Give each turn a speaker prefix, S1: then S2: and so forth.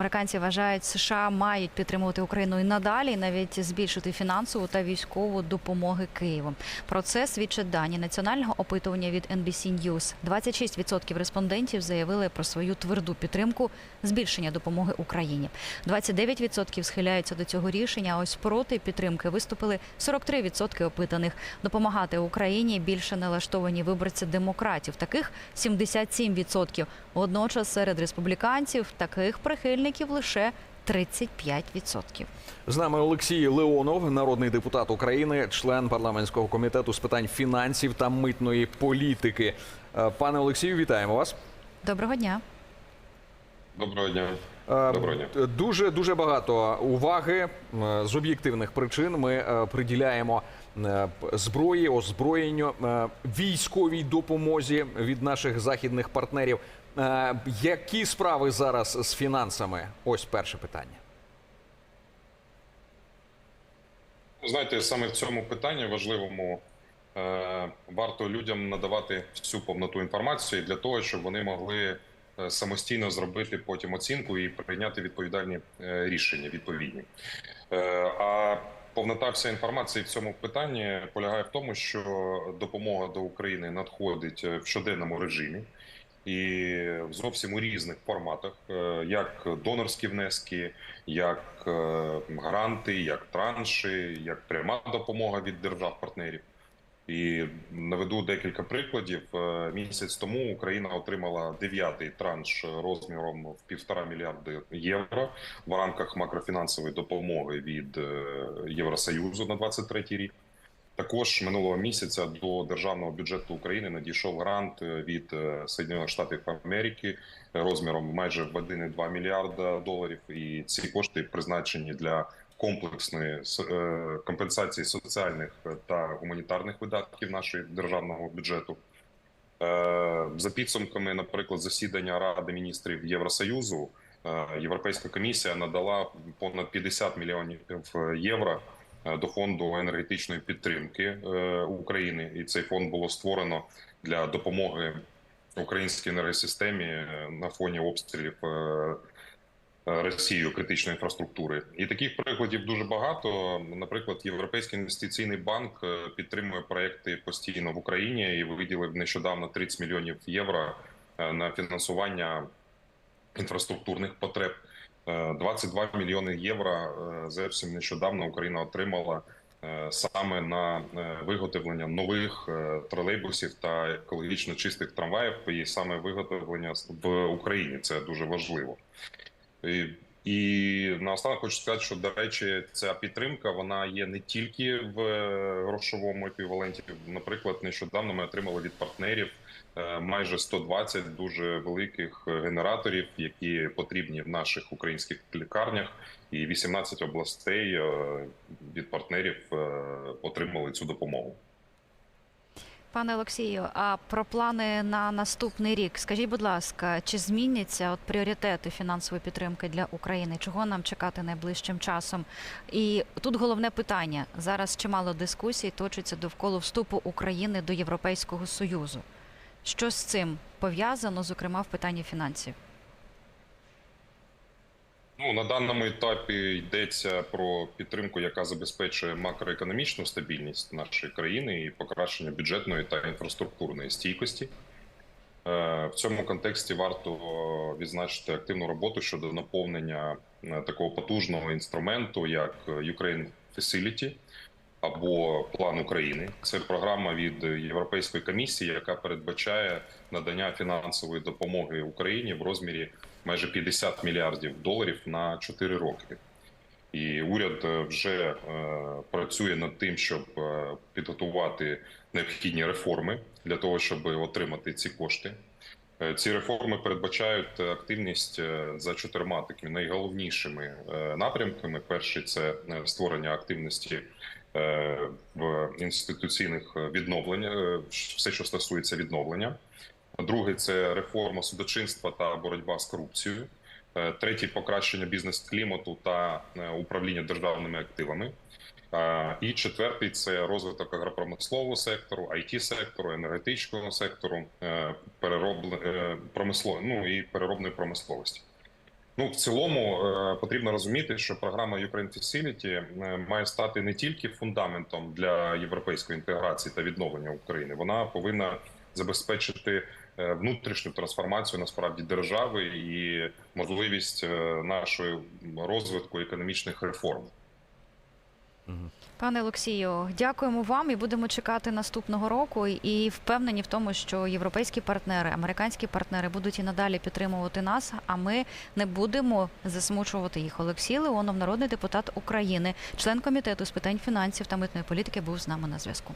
S1: Американці вважають, США мають підтримувати Україну і надалі, і навіть збільшити фінансову та військову допомоги Києву. Про це свідчать дані національного опитування від NBC News. 26% респондентів заявили про свою тверду підтримку збільшення допомоги Україні. 29% схиляються до цього рішення. Ось проти підтримки виступили 43% опитаних. Допомагати Україні більше налаштовані виборці демократів. Таких 77%. Водночас серед республіканців таких прихильників лише 35%.
S2: З нами Олексій Леонов, народний депутат України, член парламентського комітету з питань фінансів та митної політики. Е, Пане Олексію, вітаємо вас.
S1: Доброго дня.
S3: Доброго дня.
S2: Е,
S3: Доброго дня.
S2: Дуже дуже багато уваги е, з об'єктивних причин. Ми приділяємо зброї, озброєнню, е, військовій допомозі від наших західних партнерів. Е, Які справи зараз з фінансами? Ось перше питання.
S3: Знаєте, саме в цьому питанні важливому е, варто людям надавати всю повноту інформації для того, щоб вони могли е, самостійно зробити потім оцінку і прийняти відповідальні е, рішення відповідні. Е, а повнота вся інформації в цьому питанні полягає в тому, що допомога до України надходить е, в щоденному режимі. І в зовсім у різних форматах, е, як донорські внески, як е, гранти, як транші, як пряма допомога від держав-партнерів. І наведу декілька прикладів. Е, Місяць тому Україна отримала дев'ятий транш розміром в півтора мільярди євро в рамках макрофінансової допомоги від е, Євросоюзу на 23 рік. Також минулого місяця до державного бюджету України надійшов грант е, від Сполучених Штатів Америки розміром майже в 1,2 мільярда доларів. І ці кошти призначені для комплексної е, компенсації соціальних та гуманітарних видатків нашого державного бюджету. Е, За підсумками, наприклад, засідання Ради міністрів Євросоюзу, е, Європейська комісія надала понад 50 мільйонів євро е, до фонду енергетичної підтримки е, України, і цей фонд було створено для допомоги українській енергосистемі е, на фоні обстрілів е, е, критичної інфраструктури. І таких прикладів дуже багато. Наприклад, Європейський інвестиційний банк е, підтримує проекти постійно в Україні і виділив нещодавно 30 мільйонів євро е, на фінансування інфраструктурних потреб. Е, 22 мільйони євро зовсім нещодавно Україна отримала саме на виготовлення нових тролейбусів та екологічно чистих трамваїв, і саме виготовлення в Україні. Це дуже важливо. І, і наостанок хочу сказати, що до речі, ця підтримка вона є не тільки в е, грошовому еквіваленті. Наприклад, нещодавно ми отримали від партнерів е, майже 120 дуже великих е, генераторів, які потрібні в наших українських лікарнях, і 18 областей е, від партнерів е, отримали цю допомогу.
S1: Пане Олексію, а про плани на наступний рік, скажіть, будь ласка, чи зміняться от пріоритети фінансової підтримки для України? Чого нам чекати найближчим часом? І тут головне питання зараз чимало дискусій точиться довкола вступу України до Європейського союзу. Що з цим пов'язано, зокрема в питанні фінансів?
S3: Ну на даному етапі йдеться про підтримку, яка забезпечує макроекономічну стабільність нашої країни і покращення бюджетної та інфраструктурної стійкості. Е, В цьому контексті варто відзначити активну роботу щодо наповнення е, такого потужного інструменту, як Ukraine Facility або План України. Це програма від Європейської комісії, яка передбачає надання фінансової допомоги Україні в розмірі майже 50 мільярдів доларів на 4 роки. І уряд е, вже е, працює над тим, щоб е, підготувати необхідні реформи для того, щоб отримати ці кошти. Ці реформи передбачають активність за чотирма такими найголовнішими напрямками. Перший це створення активності в інституційних відновлення, е, все, що стосується відновлення. Другий це реформа судочинства та боротьба з корупцією. Е, Третій покращення бізнес-клімату та е, управління державними активами. Е, І четвертий це розвиток агропромислового сектору, it сектору, енергетичного сектору, е, переробле- е, промисло... ну, і переробної промисловості. Ну, в цілому е, потрібно розуміти, що програма Ukraine Facility е, має стати не тільки фундаментом для європейської інтеграції та відновлення України. Вона повинна забезпечити е, внутрішню трансформацію насправді держави і можливість нашої розвитку економічних реформ.
S1: Пане Олексію, дякуємо вам і будемо чекати наступного року. І впевнені в тому, що європейські партнери, американські партнери будуть і надалі підтримувати нас. А ми не будемо засмучувати їх. Олексій Леонов, народний депутат України, член комітету з питань фінансів та митної політики, був з нами на зв'язку.